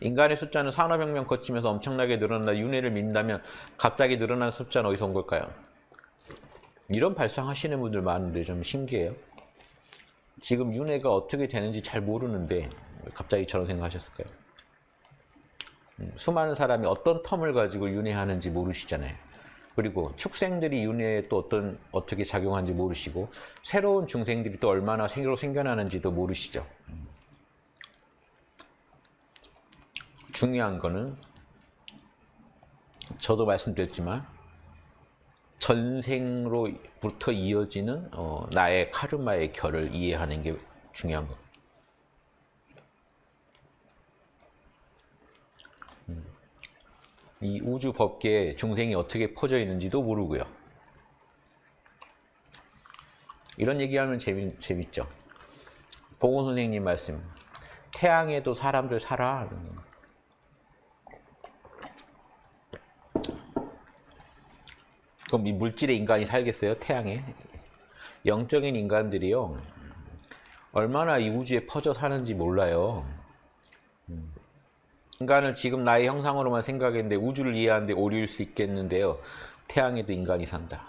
인간의 숫자는 산업혁명 거치면서 엄청나게 늘어난다. 윤회를 믿는다면 갑자기 늘어난 숫자는 어디서 온 걸까요? 이런 발상하시는 분들 많은데 좀 신기해요. 지금 윤회가 어떻게 되는지 잘 모르는데 왜 갑자기 저런 생각하셨을까요? 음, 수많은 사람이 어떤 텀을 가지고 윤회하는지 모르시잖아요. 그리고 축생들이 윤회에 또 어떤 어떻게 작용하는지 모르시고 새로운 중생들이 또 얼마나 새로 생겨나는지도 모르시죠. 음. 중요한 거는 저도 말씀드렸지만 전생로부터 이어지는 어, 나의 카르마의 결을 이해하는 게 중요한 거. 음. 이 우주 법계에 중생이 어떻게 퍼져 있는지도 모르고요. 이런 얘기하면 재미, 재밌죠. 보건 선생님 말씀. 태양에도 사람들 살아. 그럼 이 물질의 인간이 살겠어요? 태양에? 영적인 인간들이요. 얼마나 이 우주에 퍼져 사는지 몰라요. 음. 인간을 지금 나의 형상으로만 생각했는데 우주를 이해하는데 오류일 수 있겠는데요. 태양에도 인간이 산다.